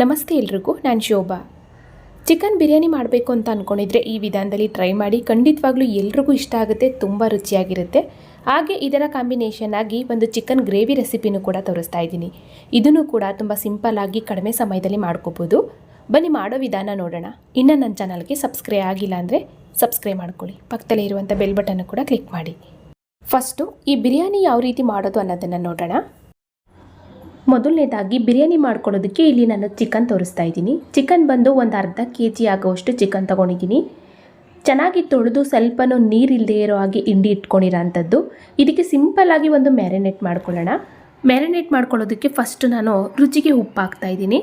ನಮಸ್ತೆ ಎಲ್ರಿಗೂ, ನಾನು ಶೋಭಾ. ಚಿಕನ್ ಬಿರಿಯಾನಿ ಮಾಡಬೇಕು ಅಂತ ಅಂದ್ಕೊಂಡಿದ್ರೆ ಈ ವಿಧಾನದಲ್ಲಿ ಟ್ರೈ ಮಾಡಿ ಖಂಡಿತವಾಗ್ಲೂ ಎಲ್ರಿಗೂ ಇಷ್ಟ ಆಗುತ್ತೆ, ತುಂಬ ರುಚಿಯಾಗಿರುತ್ತೆ. ಹಾಗೆ ಇದರ ಕಾಂಬಿನೇಷನ್ ಆಗಿ ಒಂದು ಚಿಕನ್ ಗ್ರೇವಿ ರೆಸಿಪಿನೂ ಕೂಡ ತೋರಿಸ್ತಾ ಇದ್ದೀನಿ. ಇದನ್ನು ಕೂಡ ತುಂಬ ಸಿಂಪಲ್ ಆಗಿ ಕಡಿಮೆ ಸಮಯದಲ್ಲಿ ಮಾಡ್ಕೋಬೋದು. ಬನ್ನಿ, ಮಾಡೋ ವಿಧಾನ ನೋಡೋಣ. ಇನ್ನು ನನ್ನ ಚಾನಲ್ಗೆ ಸಬ್ಸ್ಕ್ರೈಬ್ ಆಗಿಲ್ಲ ಅಂದರೆ ಸಬ್ಸ್ಕ್ರೈಬ್ ಮಾಡ್ಕೊಳ್ಳಿ. ಪಕ್ಕದಲ್ಲೇ ಇರುವಂಥ ಬೆಲ್ ಬಟನ್ನು ಕೂಡ ಕ್ಲಿಕ್ ಮಾಡಿ. ಫಸ್ಟು ಈ ಬಿರಿಯಾನಿ ಯಾವ ರೀತಿ ಮಾಡೋದು ಅನ್ನೋದನ್ನು ನೋಡೋಣ. ಮೊದಲನೇದಾಗಿ ಬಿರಿಯಾನಿ ಮಾಡ್ಕೊಳ್ಳೋದಕ್ಕೆ ಇಲ್ಲಿ ನಾನು ಚಿಕನ್ ತೋರಿಸ್ತಾ ಇದ್ದೀನಿ. ಚಿಕನ್ ಬಂದು ಒಂದು ಅರ್ಧ ಕೆ ಜಿ ಆಗೋವಷ್ಟು ಚಿಕನ್ ತೊಗೊಂಡಿದ್ದೀನಿ. ಚೆನ್ನಾಗಿ ತೊಳೆದು ಸ್ವಲ್ಪನೂ ನೀರಿಲ್ಲದೆ ಇರೋ ಹಾಗೆ ಹಿಂಡಿ ಇಟ್ಕೊಂಡಿರೋ ಅಂಥದ್ದು. ಇದಕ್ಕೆ ಸಿಂಪಲ್ಲಾಗಿ ಒಂದು ಮ್ಯಾರಿನೇಟ್ ಮಾಡ್ಕೊಳ್ಳೋಣ. ಮ್ಯಾರಿನೇಟ್ ಮಾಡ್ಕೊಳ್ಳೋದಕ್ಕೆ ಫಸ್ಟ್ ನಾನು ರುಚಿಗೆ ಉಪ್ಪು ಹಾಕ್ತಾ ಇದ್ದೀನಿ.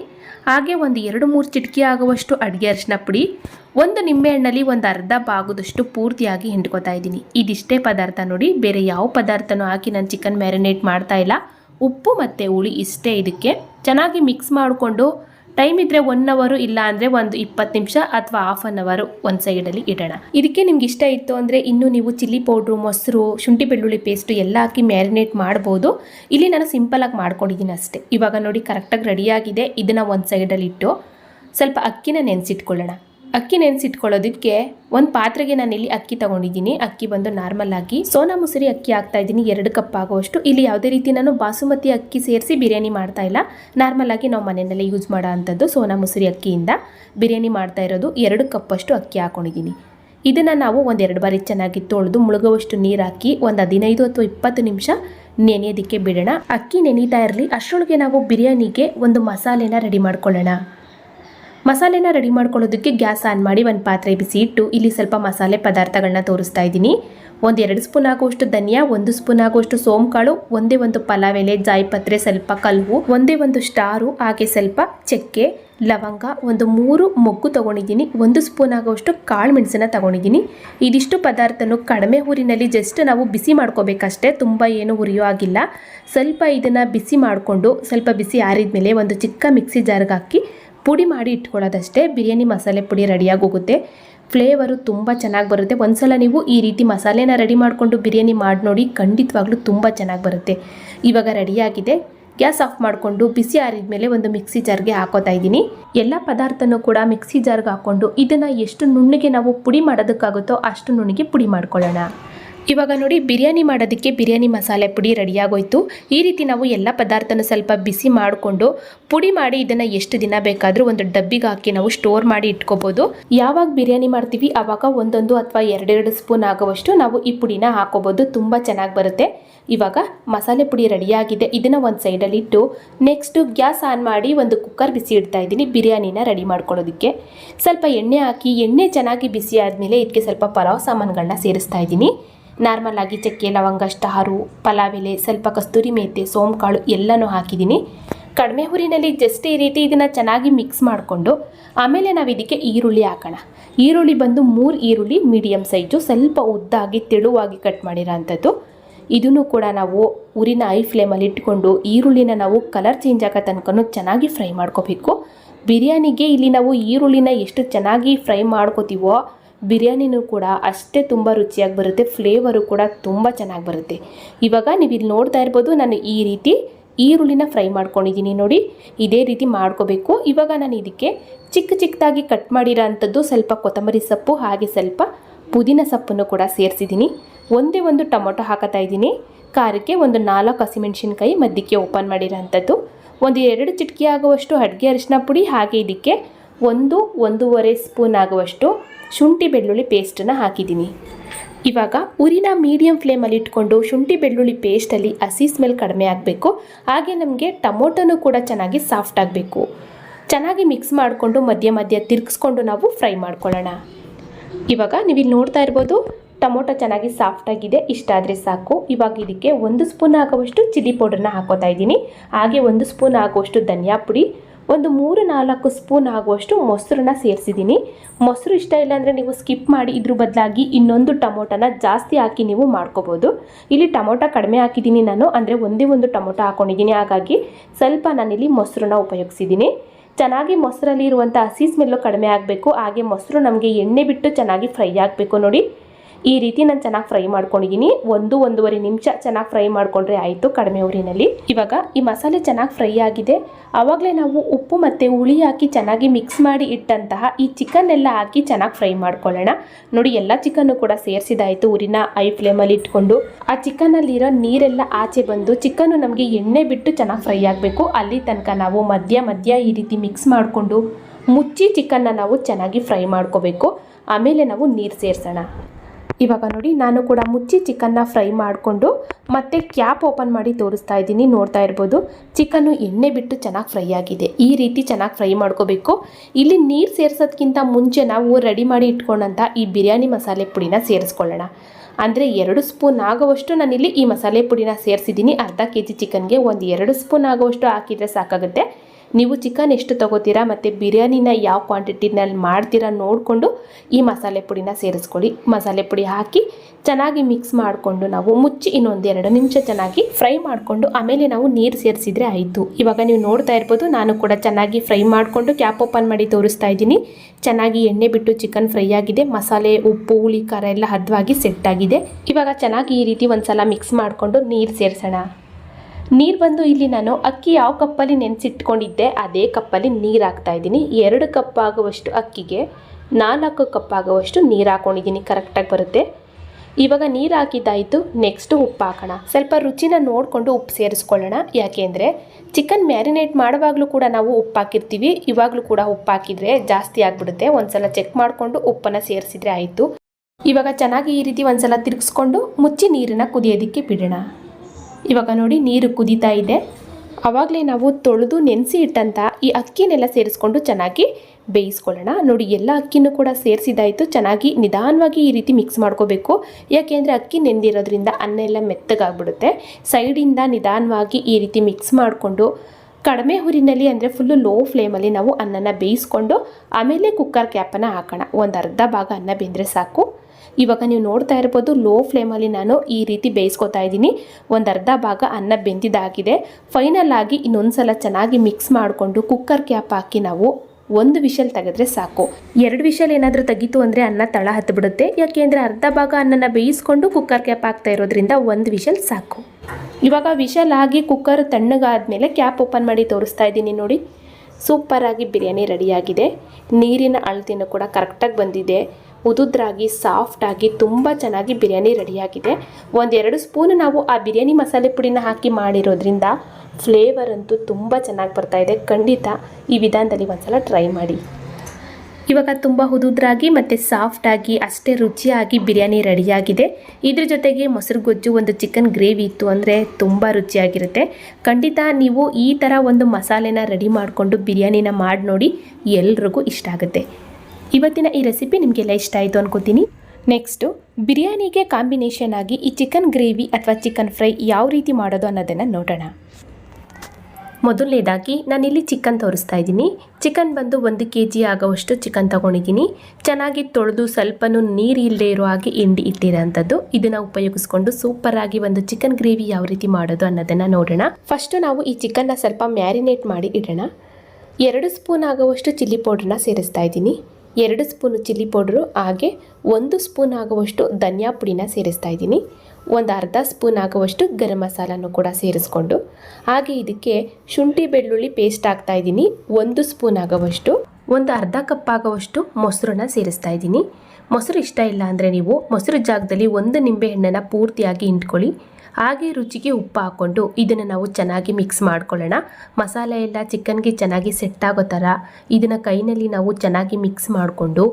ಹಾಗೆ ಒಂದು ಎರಡು ಮೂರು ಚಿಟಕಿ ಆಗುವಷ್ಟು ಅಡುಗೆ ಅರಿಶಿನ ಪುಡಿ, ಒಂದು ನಿಂಬೆಹಣ್ಣಲ್ಲಿ ಒಂದು ಅರ್ಧ ಭಾಗದಷ್ಟು ಪೂರ್ತಿಯಾಗಿ ಹಿಂಡ್ಕೊತಾ ಇದ್ದೀನಿ. ಇದಿಷ್ಟೇ ಪದಾರ್ಥ ನೋಡಿ, ಬೇರೆ ಯಾವ ಪದಾರ್ಥನೂ ಹಾಕಿ ನಾನು ಚಿಕನ್ ಮ್ಯಾರಿನೇಟ್ ಮಾಡ್ತಾ ಇಲ್ಲ. ಉಪ್ಪು ಮತ್ತು ಹುಳಿ ಇಷ್ಟೇ ಇದಕ್ಕೆ. ಚೆನ್ನಾಗಿ ಮಿಕ್ಸ್ ಮಾಡಿಕೊಂಡು ಟೈಮ್ ಇದ್ದರೆ ಒನ್ ಅವರು ಇಲ್ಲ ಅಂದರೆ ಒಂದು ಇಪ್ಪತ್ತು ನಿಮಿಷ ಅಥವಾ ಹಾಫ್ ಅನ್ ಅವರು ಒಂದು ಸೈಡಲ್ಲಿ ಇಡೋಣ. ಇದಕ್ಕೆ ನಿಮ್ಗೆ ಇಷ್ಟ ಇತ್ತು ಅಂದರೆ ಇನ್ನೂ ನೀವು ಚಿಲ್ಲಿ ಪೌಡ್ರು ಮೊಸರು, ಶುಂಠಿ ಬೆಳ್ಳುಳ್ಳಿ ಪೇಸ್ಟು ಎಲ್ಲ ಹಾಕಿ ಮ್ಯಾರಿನೇಟ್ ಮಾಡ್ಬೋದು. ಇಲ್ಲಿ ನಾನು ಸಿಂಪಲಾಗಿ ಮಾಡ್ಕೊಂಡಿದ್ದೀನಿ ಅಷ್ಟೇ. ಇವಾಗ ನೋಡಿ ಕರೆಕ್ಟಾಗಿ ರೆಡಿಯಾಗಿದೆ ಇದನ್ನು ಒಂದು ಸೈಡಲ್ಲಿ ಇಟ್ಟು ಸ್ವಲ್ಪ ಅಕ್ಕಿನ ನೆನೆಸಿಟ್ಕೊಳ್ಳೋಣ. ಅಕ್ಕಿ ನೆನೆಸಿಟ್ಕೊಳ್ಳೋದಕ್ಕೆ ಒಂದು ಪಾತ್ರೆಗೆ ನಾನು ಇಲ್ಲಿ ಅಕ್ಕಿ ತಗೊಂಡಿದ್ದೀನಿ. ಅಕ್ಕಿ ಬಂದು ನಾರ್ಮಲ್ ಆಗಿ ಸೋನಾ ಮುಸುರಿ ಅಕ್ಕಿ ಹಾಕ್ತಾ ಇದ್ದೀನಿ. ಎರಡು ಕಪ್ ಆಗುವಷ್ಟು. ಇಲ್ಲಿ ಯಾವುದೇ ರೀತಿ ನಾನು ಬಾಸುಮತಿ ಅಕ್ಕಿ ಸೇರಿಸಿ ಬಿರಿಯಾನಿ ಮಾಡ್ತಾ ಇಲ್ಲ. ನಾರ್ಮಲ್ ಆಗಿ ನಾವು ಮನೆಯಲ್ಲೇ ಯೂಸ್ ಮಾಡೋ ಅಂಥದ್ದು ಸೋನಾ ಮುಸುರಿ ಅಕ್ಕಿಯಿಂದ ಬಿರಿಯಾನಿ ಮಾಡ್ತಾ ಇರೋದು. ಎರಡು ಕಪ್ಪಷ್ಟು ಅಕ್ಕಿ ಹಾಕೊಂಡಿದ್ದೀನಿ. ಇದನ್ನು ನಾವು ಒಂದೆರಡು ಬಾರಿ ಚೆನ್ನಾಗಿ ತೊಳೆದು ಮುಳುಗುವಷ್ಟು ನೀರು ಹಾಕಿ ಒಂದು ಹದಿನೈದು ಅಥವಾ ಇಪ್ಪತ್ತು ನಿಮಿಷ ನೆನೆಯೋದಕ್ಕೆ ಬಿಡೋಣ. ಅಕ್ಕಿ ನೆನೀತಾ ಇರಲಿ. ಅಷ್ಟೊಳಗೆ ನಾವು ಬಿರಿಯಾನಿಗೆ ಒಂದು ಮಸಾಲೆನ ರೆಡಿ ಮಾಡ್ಕೊಳ್ಳೋಣ. ಮಸಾಲೆನ ರೆಡಿ ಮಾಡ್ಕೊಳ್ಳೋದಕ್ಕೆ ಗ್ಯಾಸ್ ಆನ್ ಮಾಡಿ ಒಂದು ಪಾತ್ರೆ ಬಿಸಿ ಇಟ್ಟು ಇಲ್ಲಿ ಸ್ವಲ್ಪ ಮಸಾಲೆ ಪದಾರ್ಥಗಳನ್ನ ತೋರಿಸ್ತಾ ಇದ್ದೀನಿ. ಒಂದು ಎರಡು ಸ್ಪೂನ್ ಆಗುವಷ್ಟು ಧನಿಯಾ, ಒಂದು ಸ್ಪೂನ್ ಆಗುವಷ್ಟು ಸೋಂಕಾಳು, ಒಂದೇ ಒಂದು ಪಲಾವ್ ಎಲೆ, ಜಾಯಿಪತ್ರೆ, ಸ್ವಲ್ಪ ಕಲ್ವು ಒಂದೇ ಒಂದು ಸ್ಟಾರು, ಹಾಗೆ ಸ್ವಲ್ಪ ಚಕ್ಕೆ, ಲವಂಗ, ಒಂದು ಮೂರು ಮೊಗ್ಗು ತೊಗೊಂಡಿದ್ದೀನಿ. ಒಂದು ಸ್ಪೂನ್ ಆಗುವಷ್ಟು ಕಾಳು ಮೆಣಸನ್ನ ತೊಗೊಂಡಿದ್ದೀನಿ. ಇದಿಷ್ಟು ಪದಾರ್ಥನೂ ಕಡಿಮೆ ಊರಿನಲ್ಲಿ ಜಸ್ಟ್ ನಾವು ಬಿಸಿ ಮಾಡ್ಕೋಬೇಕಷ್ಟೇ, ತುಂಬ ಏನು ಉರಿಯೋ ಆಗಿಲ್ಲ ಸ್ವಲ್ಪ ಇದನ್ನು ಬಿಸಿ ಮಾಡಿಕೊಂಡು, ಸ್ವಲ್ಪ ಬಿಸಿ ಆರಿದ ಮೇಲೆ ಒಂದು ಚಿಕ್ಕ ಮಿಕ್ಸಿ ಜಾರ್ಗೆ ಹಾಕಿ ಪುಡಿ ಮಾಡಿ ಇಟ್ಕೊಳ್ಳೋದಷ್ಟೇ ಬಿರಿಯಾನಿ ಮಸಾಲೆ ಪುಡಿ ರೆಡಿಯಾಗಿ ಹೋಗುತ್ತೆ. ಫ್ಲೇವರು ತುಂಬ ಚೆನ್ನಾಗಿ ಬರುತ್ತೆ. ಒಂದ್ಸಲ ನೀವು ಈ ರೀತಿ ಮಸಾಲೆನ ರೆಡಿ ಮಾಡಿಕೊಂಡು ಬಿರಿಯಾನಿ ಮಾಡಿ ನೋಡಿ ಖಂಡಿತವಾಗ್ಲೂ ತುಂಬ ಚೆನ್ನಾಗಿ ಬರುತ್ತೆ. ಇವಾಗ ರೆಡಿಯಾಗಿದೆ. ಗ್ಯಾಸ್ ಆಫ್ ಮಾಡಿಕೊಂಡು ಬಿಸಿ ಆರಿದ ಮೇಲೆ ಒಂದು ಮಿಕ್ಸಿ ಜಾರ್ಗೆ ಹಾಕೋತಾ ಇದ್ದೀನಿ. ಎಲ್ಲ ಪದಾರ್ಥನೂ ಕೂಡ ಮಿಕ್ಸಿ ಜಾರ್ಗೆ ಹಾಕ್ಕೊಂಡು ಇದನ್ನು ಎಷ್ಟು ನುಣ್ಣಗೆ ನಾವು ಪುಡಿ ಮಾಡೋದಕ್ಕಾಗುತ್ತೋ ಅಷ್ಟು ನುಣ್ಣಗೆ ಪುಡಿ ಮಾಡ್ಕೊಳ್ಳೋಣ. ಇವಾಗ ನೋಡಿ ಬಿರಿಯಾನಿ ಮಾಡೋದಕ್ಕೆ ಬಿರಿಯಾನಿ ಮಸಾಲೆ ಪುಡಿ ರೆಡಿಯಾಗೋಯ್ತು. ಈ ರೀತಿ ನಾವು ಎಲ್ಲ ಪದಾರ್ಥನ ಸ್ವಲ್ಪ ಬಿಸಿ ಮಾಡಿಕೊಂಡು ಪುಡಿ ಮಾಡಿ ಇದನ್ನು ಎಷ್ಟು ದಿನ ಬೇಕಾದರೂ ಒಂದು ಡಬ್ಬಿಗೆ ಹಾಕಿ ನಾವು ಸ್ಟೋರ್ ಮಾಡಿ ಇಟ್ಕೋಬೋದು. ಯಾವಾಗ ಬಿರಿಯಾನಿ ಮಾಡ್ತೀವಿ ಆವಾಗ ಒಂದೊಂದು ಅಥವಾ ಎರಡೆರಡು ಸ್ಪೂನ್ ಆಗುವಷ್ಟು ನಾವು ಈ ಪುಡಿನ ಹಾಕೋಬೋದು. ತುಂಬ ಚೆನ್ನಾಗಿ ಬರುತ್ತೆ. ಇವಾಗ ಮಸಾಲೆ ಪುಡಿ ರೆಡಿಯಾಗಿದೆ. ಇದನ್ನು ಒಂದು ಸೈಡಲ್ಲಿ ಇಟ್ಟು ನೆಕ್ಸ್ಟು ಗ್ಯಾಸ್ ಆನ್ ಮಾಡಿ ಒಂದು ಕುಕ್ಕರ್ ಬಿಸಿ ಇಡ್ತಾ ಇದ್ದೀನಿ ಬಿರಿಯಾನಿನ ರೆಡಿ ಮಾಡ್ಕೊಳ್ಳೋದಕ್ಕೆ. ಸ್ವಲ್ಪ ಎಣ್ಣೆ ಹಾಕಿ, ಎಣ್ಣೆ ಚೆನ್ನಾಗಿ ಬಿಸಿ ಆದಮೇಲೆ ಇದಕ್ಕೆ ಸ್ವಲ್ಪ ಪಲಾವ್ ಸಾಮಾನುಗಳನ್ನ ಸೇರಿಸ್ತಾ ಇದ್ದೀನಿ. ನಾರ್ಮಲ್ ಆಗಿ ಚಕ್ಕೆ, ಲವಂಗ ಸ್ಟಾರು ಪಲಾವ್ ಎಲೆ ಸ್ವಲ್ಪ ಕಸ್ತೂರಿ ಮೇತೆ, ಸೋಂಕಾಳು ಎಲ್ಲನೂ ಹಾಕಿದ್ದೀನಿ. ಕಡಿಮೆ ಹುರಿನಲ್ಲಿ ಜಸ್ಟ್ ಈ ರೀತಿ ಇದನ್ನು ಚೆನ್ನಾಗಿ ಮಿಕ್ಸ್ ಮಾಡಿಕೊಂಡು, ಆಮೇಲೆ ನಾವು ಇದಕ್ಕೆ ಈರುಳ್ಳಿ ಹಾಕೋಣ. ಈರುಳ್ಳಿ ಬಂದು ಮೂರು ಈರುಳ್ಳಿ ಮೀಡಿಯಮ್ ಸೈಜು ಸ್ವಲ್ಪ ಉದ್ದಾಗಿ ತೆಳುವಾಗಿ ಕಟ್ ಮಾಡಿರೋ ಅಂಥದ್ದು ಇದನ್ನು ಕೂಡ ನಾವು ಉರಿನ ಐ ಫ್ಲೇಮಲ್ಲಿ ಇಟ್ಕೊಂಡು ಈರುಳ್ಳಿನ ನಾವು ಕಲರ್ ಚೇಂಜ್ ಆಗೋ ತನಕ ಚೆನ್ನಾಗಿ ಫ್ರೈ ಮಾಡ್ಕೋಬೇಕು. ಬಿರಿಯಾನಿಗೆ ಇಲ್ಲಿ ನಾವು ಈರುಳ್ಳಿನ ಎಷ್ಟು ಚೆನ್ನಾಗಿ ಫ್ರೈ ಮಾಡ್ಕೋತೀವೋ ಬಿರಿಯಾನಿನೂ ಕೂಡ ಅಷ್ಟೇ ತುಂಬ ರುಚಿಯಾಗಿ ಬರುತ್ತೆ ಫ್ಲೇವರು ಕೂಡ ತುಂಬ ಚೆನ್ನಾಗಿ ಬರುತ್ತೆ. ಇವಾಗ ನೀವು ಇಲ್ಲಿ ನೋಡ್ತಾ ಇರ್ಬೋದು, ನಾನು ಈ ರೀತಿ ಈರುಳ್ಳಿನ ಫ್ರೈ ಮಾಡ್ಕೊಂಡಿದ್ದೀನಿ ನೋಡಿ, ಇದೇ ರೀತಿ ಮಾಡ್ಕೋಬೇಕು. ಇವಾಗ ನಾನು ಇದಕ್ಕೆ ಚಿಕ್ಕ ಚಿಕ್ಕದಾಗಿ ಕಟ್ ಮಾಡಿರೋ ಅಂಥದ್ದು ಸ್ವಲ್ಪ ಕೊತ್ತಂಬರಿ ಸೊಪ್ಪು, ಹಾಗೆ ಸ್ವಲ್ಪ ಪುದೀನ ಸೊಪ್ಪನ್ನು ಕೂಡ ಸೇರಿಸಿದ್ದೀನಿ. ಒಂದೇ ಒಂದು ಟೊಮೊಟೊ ಹಾಕತಾ ಇದ್ದೀನಿ. ಖಾರಕ್ಕೆ ಒಂದು ನಾಲ್ಕು ಹಸಿಮೆಣಸಿನ್ಕಾಯಿ ಮಧ್ಯಕ್ಕೆ ಓಪನ್ ಮಾಡಿರೋ ಅಂಥದ್ದು ಒಂದು ಎರಡು ಚಿಟಕಿ ಆಗುವಷ್ಟು ಅಡುಗೆ ಅರಿಶಿನ ಪುಡಿ, ಹಾಗೆ ಇದಕ್ಕೆ ಒಂದು ಒಂದೂವರೆ ಸ್ಪೂನ್ ಆಗುವಷ್ಟು ಶುಂಠಿ ಬೆಳ್ಳುಳ್ಳಿ ಪೇಸ್ಟನ್ನು ಹಾಕಿದ್ದೀನಿ. ಇವಾಗ ಉರಿನ ಮೀಡಿಯಂ ಫ್ಲೇಮಲ್ಲಿ ಇಟ್ಕೊಂಡು ಶುಂಠಿ ಬೆಳ್ಳುಳ್ಳಿ ಪೇಸ್ಟಲ್ಲಿ ಹಸಿ ಸ್ಮೆಲ್ ಕಡಿಮೆ ಆಗಬೇಕು. ಹಾಗೆ ನಮಗೆ ಟೊಮೊಟೊನೂ ಕೂಡ ಚೆನ್ನಾಗಿ ಸಾಫ್ಟ್ ಆಗಬೇಕು. ಚೆನ್ನಾಗಿ ಮಿಕ್ಸ್ ಮಾಡಿಕೊಂಡು ಮಧ್ಯ ಮಧ್ಯ ತಿರ್ಗಿಸ್ಕೊಂಡು ನಾವು ಫ್ರೈ ಮಾಡ್ಕೊಳ್ಳೋಣ. ಇವಾಗ ನೀವು ಇಲ್ಲಿ ನೋಡ್ತಾ ಇರ್ಬೋದು, ಟೊಮೊಟೊ ಚೆನ್ನಾಗಿ ಸಾಫ್ಟ್ ಆಗಿದೆ. ಇಷ್ಟ ಆದರೆ ಸಾಕು. ಇವಾಗ ಇದಕ್ಕೆ ಒಂದು ಸ್ಪೂನ್ ಆಗುವಷ್ಟು ಚಿಲ್ಲಿ ಪೌಡರ್ನ ಹಾಕೋತಾ ಇದ್ದೀನಿ. ಹಾಗೆ ಒಂದು ಸ್ಪೂನ್ ಆಗುವಷ್ಟು ಧನಿಯಾ ಪುಡಿ ಒಂದು ಮೂರು ನಾಲ್ಕು ಸ್ಪೂನ್ ಆಗುವಷ್ಟು ಮೊಸರನ್ನ ಸೇರಿಸಿದ್ದೀನಿ. ಮೊಸರು ಇಷ್ಟ ಇಲ್ಲ ಅಂದರೆ ನೀವು ಸ್ಕಿಪ್ ಮಾಡಿ ಇದ್ರ ಬದಲಾಗಿ ಇನ್ನೊಂದು ಟೊಮೊಟೊನ ಜಾಸ್ತಿ ಹಾಕಿ ನೀವು ಮಾಡ್ಕೋಬೋದು. ಇಲ್ಲಿ ಟೊಮೊಟೊ ಕಡಿಮೆ ಹಾಕಿದ್ದೀನಿ ನಾನು, ಅಂದರೆ ಒಂದೇ ಒಂದು ಟೊಮೊಟೊ ಹಾಕೊಂಡಿದ್ದೀನಿ. ಹಾಗಾಗಿ ಸ್ವಲ್ಪ ನಾನಿಲ್ಲಿ ಮೊಸರನ್ನ ಉಪಯೋಗಿಸಿದ್ದೀನಿ. ಚೆನ್ನಾಗಿ ಮೊಸರಲ್ಲಿ ಇರುವಂಥ ಹಸಿ ಸ್ಮೆಲ್ಲು ಕಡಿಮೆ ಆಗಬೇಕು. ಹಾಗೆ ಮೊಸರು ನಮಗೆ ಎಣ್ಣೆ ಬಿಟ್ಟು ಚೆನ್ನಾಗಿ ಫ್ರೈ ಆಗಬೇಕು ನೋಡಿ. ಈ ರೀತಿ ನಾನು ಚೆನ್ನಾಗಿ ಫ್ರೈ ಮಾಡ್ಕೊಂಡಿದ್ದೀನಿ ಒಂದು ಒಂದೂವರೆ ನಿಮಿಷ ಚೆನ್ನಾಗಿ ಫ್ರೈ ಮಾಡಿಕೊಂಡ್ರೆ ಆಯಿತು ಕಡಿಮೆ ಊರಿನಲ್ಲಿ. ಇವಾಗ ಈ ಮಸಾಲೆ ಚೆನ್ನಾಗಿ ಫ್ರೈ ಆಗಿದೆ. ಆವಾಗಲೇ ನಾವು ಉಪ್ಪು ಮತ್ತು ಹುಳಿ ಹಾಕಿ ಚೆನ್ನಾಗಿ ಮಿಕ್ಸ್ ಮಾಡಿ ಇಟ್ಟಂತಹ ಈ ಚಿಕನ್ ಎಲ್ಲ ಹಾಕಿ ಚೆನ್ನಾಗಿ ಫ್ರೈ ಮಾಡ್ಕೊಳ್ಳೋಣ. ನೋಡಿ, ಎಲ್ಲ ಚಿಕನ್ನು ಕೂಡ ಸೇರಿಸಿದಾಯಿತು ಊರಿನ ಐ ಫ್ಲೇಮಲ್ಲಿ ಇಟ್ಕೊಂಡು. ಆ ಚಿಕನ್ನಲ್ಲಿರೋ ನೀರೆಲ್ಲ ಆಚೆ ಬಂದು ಚಿಕನ್ನು ನಮಗೆ ಎಣ್ಣೆ ಬಿಟ್ಟು ಚೆನ್ನಾಗಿ ಫ್ರೈ ಆಗಬೇಕು. ಅಲ್ಲಿ ತನಕ ನಾವು ಮಧ್ಯ ಮಧ್ಯ ಈ ರೀತಿ ಮಿಕ್ಸ್ ಮಾಡಿಕೊಂಡು ಮುಚ್ಚಿ ಚಿಕನ್ನ ನಾವು ಚೆನ್ನಾಗಿ ಫ್ರೈ ಮಾಡ್ಕೋಬೇಕು. ಆಮೇಲೆ ನಾವು ನೀರು ಸೇರಿಸೋಣ. ಇವಾಗ ನೋಡಿ, ನಾನು ಕೂಡ ಮುಚ್ಚಿ ಚಿಕನ್ನ ಫ್ರೈ ಮಾಡಿಕೊಂಡು ಮತ್ತೆ ಕ್ಯಾಪ್ ಓಪನ್ ಮಾಡಿ ತೋರಿಸ್ತಾ ಇದ್ದೀನಿ, ನೋಡ್ತಾ ಇರ್ಬೋದು. ಚಿಕನ್ನು ಎಣ್ಣೆ ಬಿಟ್ಟು ಚೆನ್ನಾಗಿ ಫ್ರೈ ಆಗಿದೆ. ಈ ರೀತಿ ಚೆನ್ನಾಗಿ ಫ್ರೈ ಮಾಡ್ಕೋಬೇಕು. ಇಲ್ಲಿ ನೀರು ಸೇರಿಸೋದ್ಕಿಂತ ಮುಂಚೆ ನಾವು ರೆಡಿ ಮಾಡಿ ಇಟ್ಕೊಂಡಂಥ ಈ ಬಿರಿಯಾನಿ ಮಸಾಲೆ ಪುಡಿನ ಸೇರಿಸ್ಕೊಳ್ಳೋಣ. ಅಂದರೆ ಎರಡು ಸ್ಪೂನ್ ಆಗುವಷ್ಟು ನಾನಿಲ್ಲಿ ಈ ಮಸಾಲೆ ಪುಡಿನ ಸೇರಿಸಿದ್ದೀನಿ. ಅರ್ಧ ಕೆ ಜಿ ಚಿಕನ್ಗೆ ಒಂದು ಎರಡು ಸ್ಪೂನ್ ಆಗುವಷ್ಟು ಹಾಕಿದರೆ ಸಾಕಾಗುತ್ತೆ. ನೀವು ಚಿಕನ್ ಎಷ್ಟು ತೊಗೋತೀರಾ ಮತ್ತು ಬಿರಿಯಾನಿನ ಯಾವ ಕ್ವಾಂಟಿಟಿನಲ್ಲಿ ಮಾಡ್ತೀರಾ ನೋಡಿಕೊಂಡು ಈ ಮಸಾಲೆ ಪುಡಿನ ಸೇರಿಸ್ಕೊಳ್ಳಿ. ಮಸಾಲೆ ಪುಡಿ ಹಾಕಿ ಚೆನ್ನಾಗಿ ಮಿಕ್ಸ್ ಮಾಡಿಕೊಂಡು ನಾವು ಮುಚ್ಚಿ ಇನ್ನೊಂದು ಎರಡು ನಿಮಿಷ ಚೆನ್ನಾಗಿ ಫ್ರೈ ಮಾಡಿಕೊಂಡು ಆಮೇಲೆ ನಾವು ನೀರು ಸೇರಿಸಿದ್ರೆ ಆಯಿತು. ಇವಾಗ ನೀವು ನೋಡ್ತಾ ಇರ್ಬೋದು ನಾನು ಕೂಡ ಚೆನ್ನಾಗಿ ಫ್ರೈ ಮಾಡಿಕೊಂಡು ಕ್ಯಾಪ್ ಓಪನ್ ಮಾಡಿ ತೋರಿಸ್ತಾ ಇದ್ದೀನಿ. ಚೆನ್ನಾಗಿ ಎಣ್ಣೆ ಬಿಟ್ಟು ಚಿಕನ್ ಫ್ರೈ ಆಗಿದೆ. ಮಸಾಲೆ, ಉಪ್ಪು, ಹುಳಿ, ಖಾರ ಎಲ್ಲ ಹದವಾಗಿ ಸೆಟ್ ಆಗಿದೆ. ಇವಾಗ ಚೆನ್ನಾಗಿ ಈ ರೀತಿ ಒಂದ್ಸಲ ಮಿಕ್ಸ್ ಮಾಡಿಕೊಂಡು ನೀರು ಸೇರಿಸೋಣ. ನೀರು ಬಂದು ಇಲ್ಲಿ ನಾನು ಅಕ್ಕಿ ಯಾವ ಕಪ್ಪಲ್ಲಿ ನೆನೆಸಿಟ್ಕೊಂಡಿದ್ದೆ, ಅದೇ ಕಪ್ಪಲ್ಲಿ ನೀರು ಹಾಕ್ತಾ ಇದ್ದೀನಿ. ಎರಡು ಕಪ್ ಆಗುವಷ್ಟು ಅಕ್ಕಿಗೆ, ನಾಲ್ಕು ಕಪ್ ಆಗುವಷ್ಟು ನೀರು ಹಾಕ್ಕೊಂಡಿದ್ದೀನಿ ಕರೆಕ್ಟಾಗಿ ಬರುತ್ತೆ? ಇವಾಗ ನೀರು ಹಾಕಿದ್ದಾಯಿತು ನೆಕ್ಸ್ಟು ಉಪ್ಪು ಹಾಕೋಣ. ಸ್ವಲ್ಪ ರುಚಿನ ನೋಡಿಕೊಂಡು ಉಪ್ಪು ಸೇರಿಸ್ಕೊಳ್ಳೋಣ. ಯಾಕೆಂದರೆ ಚಿಕನ್ ಮ್ಯಾರಿನೇಟ್ ಮಾಡುವಾಗಲೂ ಕೂಡ ನಾವು ಉಪ್ಪು ಹಾಕಿರ್ತೀವಿ. ಇವಾಗಲೂ ಕೂಡ ಉಪ್ಪು ಹಾಕಿದರೆ ಜಾಸ್ತಿ ಆಗಿಬಿಡುತ್ತೆ. ಒಂದ್ಸಲ ಚೆಕ್ ಮಾಡಿಕೊಂಡು ಉಪ್ಪನ್ನು ಸೇರಿಸಿದ್ರೆ ಆಯಿತು. ಇವಾಗ ಚೆನ್ನಾಗಿ ಈ ರೀತಿ ಒಂದ್ಸಲ ತಿರುಗಿಸ್ಕೊಂಡು ಮುಚ್ಚಿ ನೀರನ್ನು ಕುದಿಯೋದಕ್ಕೆ ಬಿಡೋಣ. ಇವಾಗ ನೋಡಿ ನೀರು ಕುದೀತಾ ಇದೆ. ಆವಾಗಲೇ ನಾವು ತೊಳೆದು ನೆನೆಸಿ ಇಟ್ಟಂಥ ಈ ಅಕ್ಕಿನೆಲ್ಲ ಸೇರಿಸ್ಕೊಂಡು ಚೆನ್ನಾಗಿ ಬೇಯಿಸ್ಕೊಳ್ಳೋಣ. ನೋಡಿ ಎಲ್ಲ ಅಕ್ಕಿನೂ ಕೂಡ ಸೇರಿಸಿದಾಯಿತು. ಚೆನ್ನಾಗಿ ನಿಧಾನವಾಗಿ ಈ ರೀತಿ ಮಿಕ್ಸ್ ಮಾಡ್ಕೋಬೇಕು. ಯಾಕೆಂದರೆ ಅಕ್ಕಿ ನೆಂದಿರೋದ್ರಿಂದ ಅನ್ನ ಎಲ್ಲ ಮೆತ್ತಗಾಗ್ಬಿಡುತ್ತೆ. ಸೈಡಿಂದ ನಿಧಾನವಾಗಿ ಈ ರೀತಿ ಮಿಕ್ಸ್ ಮಾಡಿಕೊಂಡು ಕಡಿಮೆ ಹುರಿನಲ್ಲಿ ಅಂದರೆ ಫುಲ್ಲು ಲೋ ಫ್ಲೇಮಲ್ಲಿ ನಾವು ಅನ್ನನ ಬೇಯಿಸ್ಕೊಂಡು ಆಮೇಲೆ ಕುಕ್ಕರ್ ಕ್ಯಾಪನ್ನು ಹಾಕೋಣ. ಒಂದು ಅರ್ಧ ಭಾಗ ಅನ್ನ ಬೆಂದರೆ ಸಾಕು. ಇವಾಗ ನೀವು ನೋಡ್ತಾ ಇರ್ಬೋದು ಲೋ ಫ್ಲೇಮಲ್ಲಿ ನಾನು ಈ ರೀತಿ ಬೇಯಿಸ್ಕೊತಾ ಇದ್ದೀನಿ. ಒಂದು ಅರ್ಧ ಭಾಗ ಅನ್ನ ಬೆಂದಿದ್ದಾಗಿದೆ. ಫೈನಲ್ ಆಗಿ ಇನ್ನೊಂದು ಸಲ ಚೆನ್ನಾಗಿ ಮಿಕ್ಸ್ ಮಾಡಿಕೊಂಡು ಕುಕ್ಕರ್ ಕ್ಯಾಪ್ ಹಾಕಿ ನಾವು ಒಂದು ವಿಷಲ್ ತೆಗೆದ್ರೆ ಸಾಕು. ಎರಡು ವಿಷಲ್ ಏನಾದರೂ ತೆಗೀತು ಅಂದರೆ ಅನ್ನ ತಳ ಹತ್ತು ಬಿಡುತ್ತೆ ಯಾಕೆಂದರೆ ಅರ್ಧ ಭಾಗ ಅನ್ನನ ಬೇಯಿಸ್ಕೊಂಡು ಕುಕ್ಕರ್ ಕ್ಯಾಪ್ ಹಾಕ್ತಾ ಇರೋದ್ರಿಂದ ಒಂದು ವಿಷಲ್ ಸಾಕು. ಇವಾಗ ವಿಷಲ್ ಆಗಿ ಕುಕ್ಕರ್ ತಣ್ಣಗಾದ್ಮೇಲೆ ಕ್ಯಾಪ್ ಓಪನ್ ಮಾಡಿ ತೋರಿಸ್ತಾ ಇದ್ದೀನಿ ನೋಡಿ. ಸೂಪರಾಗಿ ಬಿರಿಯಾನಿ ರೆಡಿಯಾಗಿದೆ ನೀರಿನ ಅಳತಿನೂ ಕೂಡ ಕರೆಕ್ಟಾಗಿ ಬಂದಿದೆ. ಉದುದ್ರಾಗಿ ಸಾಫ್ಟಾಗಿ ತುಂಬ ಚೆನ್ನಾಗಿ ಬಿರಿಯಾನಿ ರೆಡಿಯಾಗಿದೆ. ಒಂದೆರಡು ಸ್ಪೂನ್ ನಾವು ಆ ಬಿರಿಯಾನಿ ಮಸಾಲೆ ಪುಡಿನ ಹಾಕಿ ಮಾಡಿರೋದ್ರಿಂದ ಫ್ಲೇವರ್ ಅಂತೂ ತುಂಬ ಚೆನ್ನಾಗಿ ಬರ್ತಾ ಇದೆ. ಖಂಡಿತ ಈ ವಿಧಾನದಲ್ಲಿ ಒಂದ್ಸಲ ಟ್ರೈ ಮಾಡಿ. ಇವಾಗ ತುಂಬ ಹುದುದ್ರಾಗಿ ಮತ್ತು ಸಾಫ್ಟಾಗಿ ಅಷ್ಟೇ ರುಚಿಯಾಗಿ ಬಿರಿಯಾನಿ ರೆಡಿಯಾಗಿದೆ. ಇದ್ರ ಜೊತೆಗೆ ಮೊಸರು ಗೊಜ್ಜು, ಒಂದು ಚಿಕನ್ ಗ್ರೇವಿ ಇತ್ತು ಅಂದರೆ ತುಂಬ ರುಚಿಯಾಗಿರುತ್ತೆ. ಖಂಡಿತ ನೀವು ಈ ಥರ ಒಂದು ಮಸಾಲೆನ ರೆಡಿ ಮಾಡಿಕೊಂಡು ಬಿರಿಯಾನಿನ ಮಾಡಿ ನೋಡಿ ಎಲ್ರಿಗೂ ಇಷ್ಟ ಆಗುತ್ತೆ. ಇವತ್ತಿನ ಈ ರೆಸಿಪಿ ನಿಮಗೆಲ್ಲ ಇಷ್ಟ ಆಯಿತು ಅನ್ಕೋತೀನಿ. ನೆಕ್ಸ್ಟು ಬಿರಿಯಾನಿಗೆ ಕಾಂಬಿನೇಷನ್ ಆಗಿ ಈ ಚಿಕನ್ ಗ್ರೇವಿ ಅಥವಾ ಚಿಕನ್ ಫ್ರೈ ಯಾವ ರೀತಿ ಮಾಡೋದು ಅನ್ನೋದನ್ನು ನೋಡೋಣ. ಮೊದಲನೇದಾಗಿ ನಾನಿಲ್ಲಿ ಚಿಕನ್ ತೋರಿಸ್ತಾ ಇದ್ದೀನಿ. ಚಿಕನ್ ಬಂದು ಒಂದು ಕೆ ಜಿ ಆಗೋವಷ್ಟು ಚಿಕನ್ ತೊಗೊಂಡಿದ್ದೀನಿ. ಚೆನ್ನಾಗಿ ತೊಳೆದು ಸ್ವಲ್ಪನೂ ನೀರು ಇಲ್ಲದೆ ಇರೋ ಹಾಗೆ ಹಿಂಡಿ ಇಟ್ಟಿರೋಂಥದ್ದು. ಇದನ್ನು ಉಪಯೋಗಿಸ್ಕೊಂಡು ಸೂಪರಾಗಿ ಒಂದು ಚಿಕನ್ ಗ್ರೇವಿ ಯಾವ ರೀತಿ ಮಾಡೋದು ಅನ್ನೋದನ್ನು ನೋಡೋಣ. ಫಸ್ಟು ನಾವು ಈ ಚಿಕನ್ನ ಸ್ವಲ್ಪ ಮ್ಯಾರಿನೇಟ್ ಮಾಡಿ ಇಡೋಣ. ಎರಡು ಸ್ಪೂನ್ ಆಗೋವಷ್ಟು ಚಿಲ್ಲಿ ಪೌಡ್ರನ್ನ ಸೇರಿಸ್ತಾ ಇದ್ದೀನಿ. ಎರಡು ಸ್ಪೂನು ಚಿಲ್ಲಿ ಪೌಡ್ರು, ಹಾಗೆ ಒಂದು ಸ್ಪೂನ್ ಆಗುವಷ್ಟು ಧನಿಯಾ ಪುಡಿನ ಸೇರಿಸ್ತಾ ಇದ್ದೀನಿ. ಒಂದು ಅರ್ಧ ಸ್ಪೂನ್ ಆಗುವಷ್ಟು ಗರಂ ಮಸಾಲನೂ ಕೂಡ ಸೇರಿಸ್ಕೊಂಡು. ಹಾಗೆ ಇದಕ್ಕೆ ಶುಂಠಿ ಬೆಳ್ಳುಳ್ಳಿ ಪೇಸ್ಟ್ ಹಾಕ್ತಾ ಇದ್ದೀನಿ. ಒಂದು ಸ್ಪೂನ್ ಆಗುವಷ್ಟು, ಒಂದು ಅರ್ಧ ಕಪ್ ಆಗುವಷ್ಟು ಮೊಸರನ್ನ ಸೇರಿಸ್ತಾ ಇದ್ದೀನಿ. ಮೊಸರು ಇಷ್ಟ ಇಲ್ಲ ಅಂದರೆ ನೀವು ಮೊಸರು ಜಾಗದಲ್ಲಿ ಒಂದು ನಿಂಬೆ ಹಣ್ಣನ್ನು ಪೂರ್ತಿಯಾಗಿ ಇಂಟ್ಕೊಳ್ಳಿ ಹಾಗೆ ರುಚಿಗೆ ಉಪ್ಪು ಹಾಕ್ಕೊಂಡು ಇದನ್ನು ನಾವು ಚೆನ್ನಾಗಿ ಮಿಕ್ಸ್ ಮಾಡ್ಕೊಳ್ಳೋಣ. ಮಸಾಲೆ ಎಲ್ಲ ಚಿಕನ್ಗೆ ಚೆನ್ನಾಗಿ ಸೆಟ್ ಆಗೋ ಥರ ಇದನ್ನು ಕೈನಲ್ಲಿ ನಾವು ಚೆನ್ನಾಗಿ ಮಿಕ್ಸ್ ಮಾಡಿಕೊಂಡು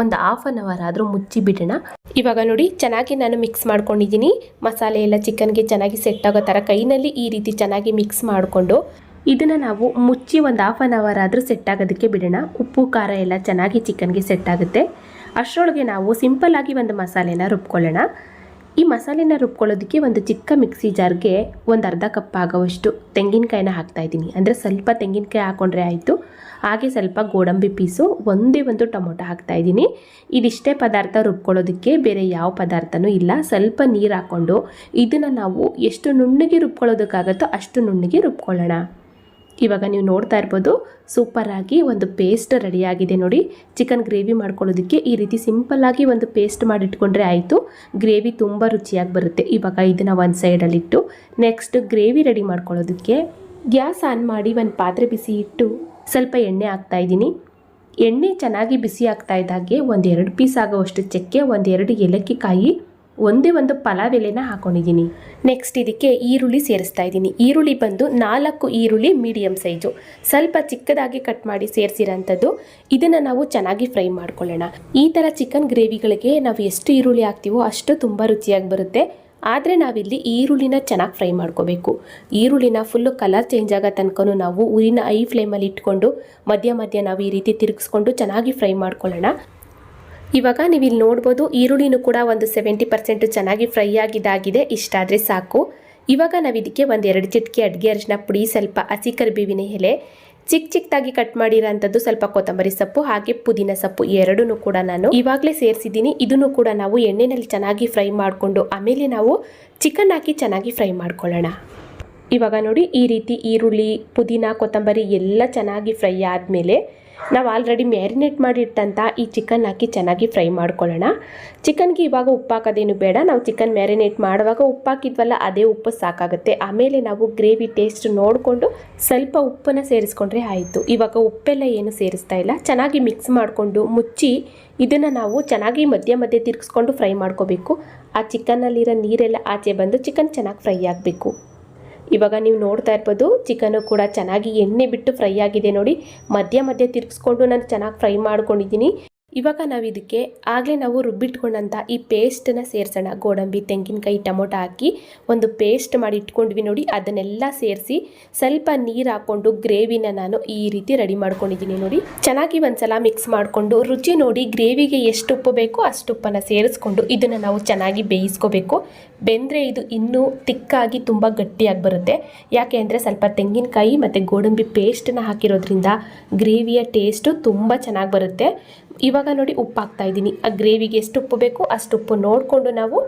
ಒಂದು ಹಾಫ್ ಆನ್ ಅವರ್ ಆದರೂ ಮುಚ್ಚಿ ಬಿಡೋಣ. ಇವಾಗ ನೋಡಿ ಚೆನ್ನಾಗಿ ನಾನು ಮಿಕ್ಸ್ ಮಾಡ್ಕೊಂಡಿದ್ದೀನಿ. ಮಸಾಲೆ ಎಲ್ಲ ಚಿಕನ್ಗೆ ಚೆನ್ನಾಗಿ ಸೆಟ್ ಆಗೋ ಥರ ಕೈನಲ್ಲಿ ಈ ರೀತಿ ಚೆನ್ನಾಗಿ ಮಿಕ್ಸ್ ಮಾಡಿಕೊಂಡು ಇದನ್ನು ನಾವು ಮುಚ್ಚಿ ಒಂದು ಹಾಫ್ ಆನ್ ಅವರ್ ಆದರೂ ಸೆಟ್ ಆಗೋದಕ್ಕೆ ಬಿಡೋಣ. ಉಪ್ಪು, ಖಾರ ಎಲ್ಲ ಚೆನ್ನಾಗಿ ಚಿಕನ್ಗೆ ಸೆಟ್ ಆಗುತ್ತೆ. ಅಷ್ಟರೊಳಗೆ ನಾವು ಸಿಂಪಲ್ಲಾಗಿ ಒಂದು ಮಸಾಲೆನ ರುಬ್ಕೊಳ್ಳೋಣ. ಈ ಮಸಾಲೆನ ರುಬ್ಕೊಳ್ಳೋದಕ್ಕೆ ಒಂದು ಚಿಕ್ಕ ಮಿಕ್ಸಿ ಜಾರ್ಗೆ ಒಂದು ಅರ್ಧ ಕಪ್ ಆಗೋವಷ್ಟು ತೆಂಗಿನಕಾಯಿನ ಹಾಕ್ತಾ ಇದ್ದೀನಿ. ಅಂದರೆ ಸ್ವಲ್ಪ ತೆಂಗಿನಕಾಯಿ ಹಾಕ್ಕೊಂಡ್ರೆ ಆಯಿತು. ಹಾಗೆ ಸ್ವಲ್ಪ ಗೋಡಂಬಿ ಪೀಸು ಒಂದೇ ಒಂದು ಟೊಮೊಟೊ ಹಾಕ್ತಾ ಇದ್ದೀನಿ. ಇದಿಷ್ಟೇ ಪದಾರ್ಥ ರುಬ್ಕೊಳ್ಳೋದಕ್ಕೆ ಬೇರೆ ಯಾವ ಪದಾರ್ಥನೂ ಇಲ್ಲ. ಸ್ವಲ್ಪ ನೀರು ಹಾಕ್ಕೊಂಡು ಇದನ್ನು ನಾವು ಎಷ್ಟು ನುಣ್ಣಗೆ ರುಬ್ಕೊಳ್ಳೋದಕ್ಕಾಗತ್ತೋ ಅಷ್ಟು ನುಣ್ಣಗೆ ರುಬ್ಕೊಳ್ಳೋಣ. ಇವಾಗ ನೀವು ನೋಡ್ತಾ ಇರ್ಬೋದು ಸೂಪರಾಗಿ ಒಂದು ಪೇಸ್ಟ್ ರೆಡಿಯಾಗಿದೆ ನೋಡಿ. ಚಿಕನ್ ಗ್ರೇವಿ ಮಾಡ್ಕೊಳ್ಳೋದಕ್ಕೆ ಈ ರೀತಿ ಸಿಂಪಲ್ಲಾಗಿ ಒಂದು ಪೇಸ್ಟ್ ಮಾಡಿಟ್ಕೊಂಡ್ರೆ ಆಯಿತು. ಗ್ರೇವಿ ತುಂಬ ರುಚಿಯಾಗಿ ಬರುತ್ತೆ. ಇವಾಗ ಇದನ್ನು ಒಂದು ಸೈಡಲ್ಲಿಟ್ಟು ನೆಕ್ಸ್ಟ್ ಗ್ರೇವಿ ರೆಡಿ ಮಾಡ್ಕೊಳ್ಳೋದಕ್ಕೆ ಗ್ಯಾಸ್ ಆನ್ ಮಾಡಿ ಒಂದು ಪಾತ್ರೆ ಬಿಸಿ ಇಟ್ಟು ಸ್ವಲ್ಪ ಎಣ್ಣೆ ಹಾಕ್ತಾ ಇದ್ದೀನಿ. ಎಣ್ಣೆ ಚೆನ್ನಾಗಿ ಬಿಸಿ ಆಗ್ತಾ ಇದ್ದಾಗೆ ಒಂದೆರಡು ಪೀಸ್ ಆಗೋವಷ್ಟು ಚಕ್ಕೆ, ಒಂದೆರಡು ಏಲಕ್ಕಿ ಕಾಯಿ ಒಂದೇ ಒಂದು ಪಲಾವ್ ಎಲೆನ ಹಾಕೊಂಡಿದ್ದೀನಿ. ನೆಕ್ಸ್ಟ್ ಇದಕ್ಕೆ ಈರುಳ್ಳಿ ಸೇರಿಸ್ತಾ ಇದ್ದೀನಿ. ಈರುಳ್ಳಿ ಬಂದು ನಾಲ್ಕು ಈರುಳ್ಳಿ ಮೀಡಿಯಮ್ ಸೈಜು ಸ್ವಲ್ಪ ಚಿಕ್ಕದಾಗಿ ಕಟ್ ಮಾಡಿ ಸೇರಿಸಿರೋಂಥದ್ದು. ಇದನ್ನು ನಾವು ಚೆನ್ನಾಗಿ ಫ್ರೈ ಮಾಡ್ಕೊಳ್ಳೋಣ. ಈ ಥರ ಚಿಕನ್ ಗ್ರೇವಿಗಳಿಗೆ ನಾವು ಎಷ್ಟು ಈರುಳ್ಳಿ ಹಾಕ್ತೀವೋ ಅಷ್ಟು ತುಂಬ ರುಚಿಯಾಗಿ ಬರುತ್ತೆ. ಆದರೆ ನಾವಿಲ್ಲಿ ಈರುಳ್ಳಿನ ಚೆನ್ನಾಗಿ ಫ್ರೈ ಮಾಡ್ಕೋಬೇಕು. ಈರುಳ್ಳಿನ ಫುಲ್ಲು ಕಲರ್ ಚೇಂಜ್ ಆಗೋ ತನಕ ನಾವು ಊರಿನ ಐ ಫ್ಲೇಮಲ್ಲಿ ಇಟ್ಕೊಂಡು ಮಧ್ಯ ಮಧ್ಯ ನಾವು ಈ ರೀತಿ ತಿರುಗಿಸ್ಕೊಂಡು ಚೆನ್ನಾಗಿ ಫ್ರೈ ಮಾಡ್ಕೊಳ್ಳೋಣ. ಇವಾಗ ನೀವು ಇಲ್ಲಿ ನೋಡ್ಬೋದು ಈರುಳ್ಳಿನೂ ಕೂಡ ಒಂದು ಸೆವೆಂಟಿ ಪರ್ಸೆಂಟು ಚೆನ್ನಾಗಿ ಫ್ರೈ ಆಗಿದ್ದಾಗಿದೆ. ಇಷ್ಟಾದರೆ ಸಾಕು. ಇವಾಗ ನಾವು ಇದಕ್ಕೆ ಒಂದು ಎರಡು ಚಿಟಿಕೆ ಅಡುಗೆ ಅರಿಶಿನ ಪುಡಿ, ಸ್ವಲ್ಪ ಹಸಿ ಕರಿಬೇವಿನ ಎಲೆ ಚಿಕ್ಕ ಚಿಕ್ಕದಾಗಿ ಕಟ್ ಮಾಡಿರೋಂಥದ್ದು ಸ್ವಲ್ಪ ಕೊತ್ತಂಬರಿ ಸೊಪ್ಪು, ಹಾಗೆ ಪುದೀನ ಸೊಪ್ಪು ಎರಡೂ ಕೂಡ ನಾನು ಇವಾಗಲೇ ಸೇರಿಸಿದ್ದೀನಿ. ಇದನ್ನು ಕೂಡ ನಾವು ಎಣ್ಣೆಯಲ್ಲಿ ಚೆನ್ನಾಗಿ ಫ್ರೈ ಮಾಡಿಕೊಂಡು ಆಮೇಲೆ ನಾವು ಚಿಕನ್ ಹಾಕಿ ಚೆನ್ನಾಗಿ ಫ್ರೈ ಮಾಡ್ಕೊಳ್ಳೋಣ. ಇವಾಗ ನೋಡಿ ಈ ರೀತಿ ಈರುಳ್ಳಿ, ಪುದೀನ, ಕೊತ್ತಂಬರಿ ಎಲ್ಲ ಚೆನ್ನಾಗಿ ಫ್ರೈ ಆದಮೇಲೆ ನಾವು ಆಲ್ರೆಡಿ ಮ್ಯಾರಿನೇಟ್ ಮಾಡಿಟ್ಟಂಥ ಈ ಚಿಕನ್ ಹಾಕಿ ಚೆನ್ನಾಗಿ ಫ್ರೈ ಮಾಡ್ಕೊಳ್ಳೋಣ. ಚಿಕನ್ಗೆ ಇವಾಗ ಉಪ್ಪು ಹಾಕೋದೇನು ಬೇಡ. ನಾವು ಚಿಕನ್ ಮ್ಯಾರಿನೇಟ್ ಮಾಡುವಾಗ ಉಪ್ಪು ಹಾಕಿದ್ವಲ್ಲ, ಅದೇ ಉಪ್ಪು ಸಾಕಾಗುತ್ತೆ. ಆಮೇಲೆ ನಾವು ಗ್ರೇವಿ ಟೇಸ್ಟ್ ನೋಡಿಕೊಂಡು ಸ್ವಲ್ಪ ಉಪ್ಪನ್ನು ಸೇರಿಸ್ಕೊಂಡ್ರೆ ಆಯಿತು. ಇವಾಗ ಉಪ್ಪೆಲ್ಲ ಏನು ಸೇರಿಸ್ತಾ ಇಲ್ಲ. ಚೆನ್ನಾಗಿ ಮಿಕ್ಸ್ ಮಾಡಿಕೊಂಡು ಮುಚ್ಚಿ ಇದನ್ನು ನಾವು ಚೆನ್ನಾಗಿ ಮಧ್ಯ ಮಧ್ಯೆ ತಿರುಗಿಸ್ಕೊಂಡು ಫ್ರೈ ಮಾಡ್ಕೋಬೇಕು. ಆ ಚಿಕನ್ನಲ್ಲಿರೋ ನೀರೆಲ್ಲ ಆಚೆ ಬಂದು ಚಿಕನ್ ಚೆನ್ನಾಗಿ ಫ್ರೈ ಆಗಬೇಕು. ಇವಾಗ ನೀವು ನೋಡ್ತಾ ಇರ್ಬೋದು ಚಿಕನು ಕೂಡ ಚೆನ್ನಾಗಿ ಎಣ್ಣೆ ಬಿಟ್ಟು ಫ್ರೈ ಆಗಿದೆ ನೋಡಿ. ಮಧ್ಯ ಮಧ್ಯ ತಿರ್ಗಿಸ್ಕೊಂಡು ನಾನು ಚೆನ್ನಾಗಿ ಫ್ರೈ ಮಾಡ್ಕೊಂಡಿದ್ದೀನಿ. ಇವಾಗ ನಾವು ಇದಕ್ಕೆ ಆಗಲೇ ನಾವು ರುಬ್ಬಿಟ್ಕೊಂಡಂಥ ಈ ಪೇಸ್ಟನ್ನು ಸೇರಿಸೋಣ. ಗೋಡಂಬಿ, ತೆಂಗಿನಕಾಯಿ, ಟೊಮೊಟೊ ಹಾಕಿ ಒಂದು ಪೇಸ್ಟ್ ಮಾಡಿ ಇಟ್ಕೊಂಡ್ವಿ ನೋಡಿ, ಅದನ್ನೆಲ್ಲ ಸೇರಿಸಿ ಸ್ವಲ್ಪ ನೀರು ಹಾಕ್ಕೊಂಡು ಗ್ರೇವಿನ ನಾನು ಈ ರೀತಿ ರೆಡಿ ಮಾಡ್ಕೊಂಡಿದ್ದೀನಿ ನೋಡಿ. ಚೆನ್ನಾಗಿ ಒಂದ್ಸಲ ಮಿಕ್ಸ್ ಮಾಡಿಕೊಂಡು ರುಚಿ ನೋಡಿ ಗ್ರೇವಿಗೆ ಎಷ್ಟು ಉಪ್ಪು ಬೇಕೋ ಅಷ್ಟು ಉಪ್ಪನ್ನು ಸೇರಿಸ್ಕೊಂಡು ಇದನ್ನು ನಾವು ಚೆನ್ನಾಗಿ ಬೇಯಿಸ್ಕೋಬೇಕು. ಬೆಂದರೆ ಇದು ಇನ್ನೂ ತಿಕ್ಕಾಗಿ ತುಂಬ ಗಟ್ಟಿಯಾಗಿ ಬರುತ್ತೆ. ಯಾಕೆ ಅಂದರೆ ಸ್ವಲ್ಪ ತೆಂಗಿನಕಾಯಿ ಮತ್ತು ಗೋಡಂಬಿ ಪೇಸ್ಟನ್ನು ಹಾಕಿರೋದ್ರಿಂದ ಗ್ರೇವಿಯ ಟೇಸ್ಟು ತುಂಬ ಚೆನ್ನಾಗಿ ಬರುತ್ತೆ. ಇವಾಗ ನೋಡಿ ಉಪ್ಪು ಹಾಕ್ತಾ ಇದ್ದೀನಿ. ಆ ಗ್ರೇವಿಗೆ ಎಷ್ಟು ಉಪ್ಪು ಬೇಕು ಅಷ್ಟು ಉಪ್ಪು ನೋಡಿಕೊಂಡು ನಾವು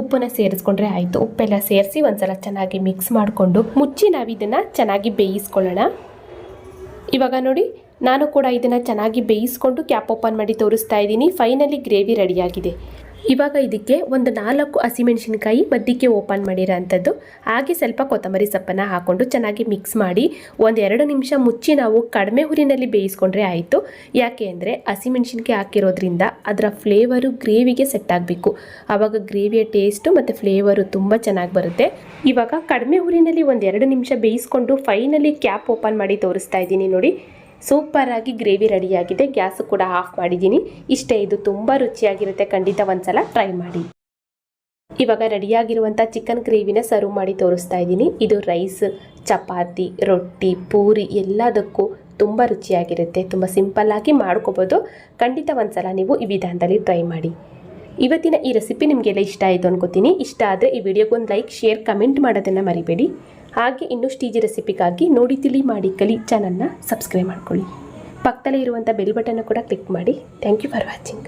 ಉಪ್ಪನ್ನ ಸೇರಿಸ್ಕೊಂಡ್ರೆ ಆಯಿತು. ಉಪ್ಪೆಲ್ಲ ಸೇರಿಸಿ ಒಂದ್ಸಲ ಚೆನ್ನಾಗಿ ಮಿಕ್ಸ್ ಮಾಡಿಕೊಂಡು ಮುಚ್ಚಿ ನಾವು ಇದನ್ನು ಚೆನ್ನಾಗಿ ಬೇಯಿಸ್ಕೊಳ್ಳೋಣ. ಇವಾಗ ನೋಡಿ, ನಾನು ಕೂಡ ಇದನ್ನು ಚೆನ್ನಾಗಿ ಬೇಯಿಸ್ಕೊಂಡು ಕ್ಯಾಪ್ ಓಪನ್ ಮಾಡಿ ತೋರಿಸ್ತಾ ಇದ್ದೀನಿ. ಫೈನಲಿ ಗ್ರೇವಿ ರೆಡಿಯಾಗಿದೆ ಇವಾಗ ಇದಕ್ಕೆ ಒಂದು ನಾಲ್ಕು ಹಸಿಮೆಣಸಿನಕಾಯಿ ಮಧ್ಯಕ್ಕೆ ಓಪನ್ ಮಾಡಿರೋ ಅಂಥದ್ದು. ಹಾಗೆ ಸ್ವಲ್ಪ ಕೊತ್ತಂಬರಿ ಸೊಪ್ಪನ್ನು ಹಾಕ್ಕೊಂಡು ಚೆನ್ನಾಗಿ ಮಿಕ್ಸ್ ಮಾಡಿ ಒಂದು ಎರಡು ನಿಮಿಷ ಮುಚ್ಚಿ ನಾವು ಕಡಿಮೆ ಹುರಿನಲ್ಲಿ ಬೇಯಿಸ್ಕೊಂಡ್ರೆ ಆಯಿತು. ಯಾಕೆ ಅಂದರೆ ಹಸಿಮೆಣಸಿನ್ಕಾಯಿ ಹಾಕಿರೋದ್ರಿಂದ ಅದರ ಫ್ಲೇವರು ಗ್ರೇವಿಗೆ ಸೆಟ್ ಆಗಬೇಕು. ಆವಾಗ ಗ್ರೇವಿಯ ಟೇಸ್ಟು ಮತ್ತು ಫ್ಲೇವರು ತುಂಬ ಚೆನ್ನಾಗಿ ಬರುತ್ತೆ. ಇವಾಗ ಕಡಿಮೆ ಹುರಿನಲ್ಲಿ ಒಂದು ಎರಡು ನಿಮಿಷ ಬೇಯಿಸ್ಕೊಂಡು ಫೈನಲಿ ಕ್ಯಾಪ್ ಓಪನ್ ಮಾಡಿ ತೋರಿಸ್ತಾ ಇದ್ದೀನಿ ನೋಡಿ. ಸೂಪರಾಗಿ ಗ್ರೇವಿ ರೆಡಿಯಾಗಿದೆ ಗ್ಯಾಸು ಕೂಡ ಆಫ್ ಮಾಡಿದ್ದೀನಿ. ಇಷ್ಟೇ, ಇದು ತುಂಬ ರುಚಿಯಾಗಿರುತ್ತೆ. ಖಂಡಿತ ಒಂದ್ಸಲ ಟ್ರೈ ಮಾಡಿ. ಇವಾಗ ರೆಡಿಯಾಗಿರುವಂಥ ಚಿಕನ್ ಗ್ರೇವಿನ ಸರ್ವ್ ಮಾಡಿ ತೋರಿಸ್ತಾ ಇದ್ದೀನಿ. ಇದು ರೈಸ್ ಚಪಾತಿ, ರೊಟ್ಟಿ, ಪೂರಿ ಎಲ್ಲದಕ್ಕೂ ತುಂಬ ರುಚಿಯಾಗಿರುತ್ತೆ. ತುಂಬ ಸಿಂಪಲ್ಲಾಗಿ ಮಾಡ್ಕೋಬೋದು. ಖಂಡಿತ ಒಂದ್ಸಲ ನೀವು ಈ ವಿಧಾನದಲ್ಲಿ ಟ್ರೈ ಮಾಡಿ. ಇವತ್ತಿನ ಈ ರೆಸಿಪಿ ನಿಮಗೆಲ್ಲ ಇಷ್ಟ ಆಯಿತು ಅನ್ಕೋತೀನಿ. ಇಷ್ಟ ಆದರೆ ಈ ವಿಡಿಯೋಗೊಂದು ಲೈಕ್ ಶೇರ್ ಕಮೆಂಟ್ ಮಾಡೋದನ್ನು ಮರಿಬೇಡಿ. ಹಾಗೆ ಇನ್ನಷ್ಟು ಈಜಿ ರೆಸಿಪಿಗಾಗಿ ನೋಡಿ ತಿಳಿ ಮಾಡಿ ಕಲಿ ಚಾನಲ್ನ ಸಬ್ಸ್ಕ್ರೈಬ್ ಮಾಡ್ಕೊಳ್ಳಿ. ಪಕ್ಕದಲ್ಲೇ ಇರುವಂಥ ಬೆಲ್ ಬಟನ್ನು ಕೂಡ ಕ್ಲಿಕ್ ಮಾಡಿ. Thank you for watching